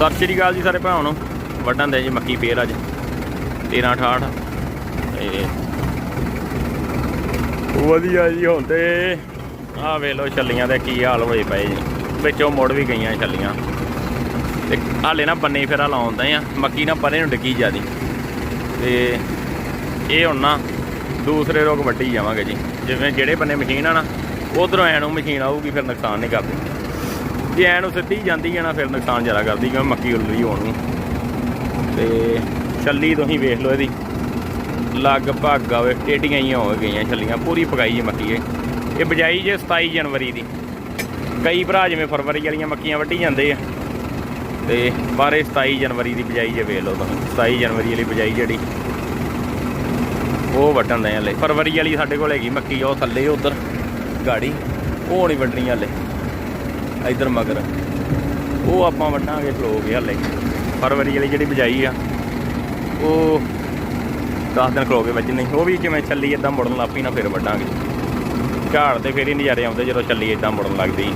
ਸਤਿ ਸ਼੍ਰੀ ਅਕਾਲ ਜੀ ਸਾਰੇ ਭਰਾਵਾਂ ਨੂੰ। ਵੱਡਾਂ ਦੇ ਜੀ ਮੱਕੀ ਫੇਰ ਅੱਜ। 1368 ਤੇ ਵਧੀਆ ਜੀ ਹੁਣ ਤੇ ਆਹ ਵੇਖ ਲਓ ਛੱਲੀਆਂ ਦੇ ਕੀ ਹਾਲ ਹੋਏ ਪਏ ਜੀ। ਵਿੱਚੋਂ ਮੁੜ ਵੀ ਗਈਆਂ ਛੱਲੀਆਂ। ਤੇ ਹਾਲੇ ਨਾ ਬੰਨੇ ਫੇਰਾ ਲਾਉਂਦੇ ਆ। ਮੱਕੀ ਨਾ ਪਰੇ ਨੂੰ ਡਿੱਗੀ ਜਾਂਦੀ ਤੇ ਇਹ ਹੁਣ ਨਾ ਦੂਸਰੇ ਰੋਗ ਵੱਢੀ ਜਾਵਾਂਗੇ ਜੀ। ਜਿਵੇਂ ਜਿਹੜੇ ਬੰਨੇ ਮਸ਼ੀਨ ਆ ਨਾ, ਉਧਰੋਂ ਐ ਨੂੰ ਮਸ਼ੀਨ ਆਊਗੀ, ਫਿਰ ਨੁਕਸਾਨ ਨਹੀਂ ਕਰਦੀ। ਜੇ ਐ ਨੂੰ ਸਿੱਧੀ ਜਾਂਦੀ ਹੈ ਨਾ, ਫਿਰ ਨੁਕਸਾਨ ਜ਼ਿਆਦਾ ਕਰਦੀ ਕਿਉਂਕਿ ਮੱਕੀ ਉੱਲਰੀ ਹੋਣ। ਨੂੰ ਤੇ ਛੱਲੀ ਤੁਸੀਂ ਵੇਖ ਲਓ ਇਹਦੀ। ਲਗਭਗ ਆਵੇ ਟੇਡੀਆਂ ਹੀ ਹੋ ਗਈਆਂ ਛੱਲੀਆਂ, ਪੂਰੀ ਪਕਾਈ ਜੀ ਮੱਕੀ ਇਹ। ਇਹ ਬਜਾਈ ਜੇ 27 ਜਨਵਰੀ ਦੀ। ਕਈ ਭਰਾ ਜਿਵੇਂ ਫਰਵਰੀ ਵਾਲੀਆਂ ਮੱਕੀਆਂ ਵੱਢੀ ਜਾਂਦੇ ਆ। ਤੇ ਬਾਰੇ 27 ਜਨਵਰੀ ਦੀ ਬਜਾਈ ਜੇ ਵੇਖ ਲਓ ਤੁਸੀਂ। 27 ਜਨਵਰੀ ਵਾਲੀ ਬਜਾਈ ਜਿਹੜੀ, ਉਹ ਵੱਢਣ ਦੇ ਹਲੇ। ਫਰਵਰੀ ਵਾਲੀ ਸਾਡੇ ਕੋਲ ਹੈਗੀ ਮੱਕੀ, ਉਹ ਥੱਲੇ, ਉਧਰ। ਗਾੜੀ, ਉਹ ਨਹੀਂ ਵੱਢਣੀ ਹਲੇ। ਇਧਰ ਮਗਰ। ਉਹ ਆਪਾਂ ਵੱਢਾਂਗੇ ਖਲੋ ਗਏ ਹਲੇ। ਫਰਵਰੀ ਵਾਲੀ ਜਿਹੜੀ ਬਜਾਈ ਆ, ਉਹ 10 ਦਿਨ ਖਲੋ ਕੇ ਨਹੀਂ। ਉਹ ਵੀ ਜਿਵੇਂ ਚੱਲੀ ਇਦਾਂ ਮੁੜਨ ਲੱਗ ਪਈ ਨਾ, ਫਿਰ ਵੱਢਾਂਗੇ। ਝਾੜ ਤੇ ਫੇਰ ਹੀ ਨਜ਼ਾਰੇ ਆਉਂਦੇ ਜਦੋਂ ਚੱਲੀ ਇਦਾਂ ਮੁੜਨ ਲੱਗਦੀ।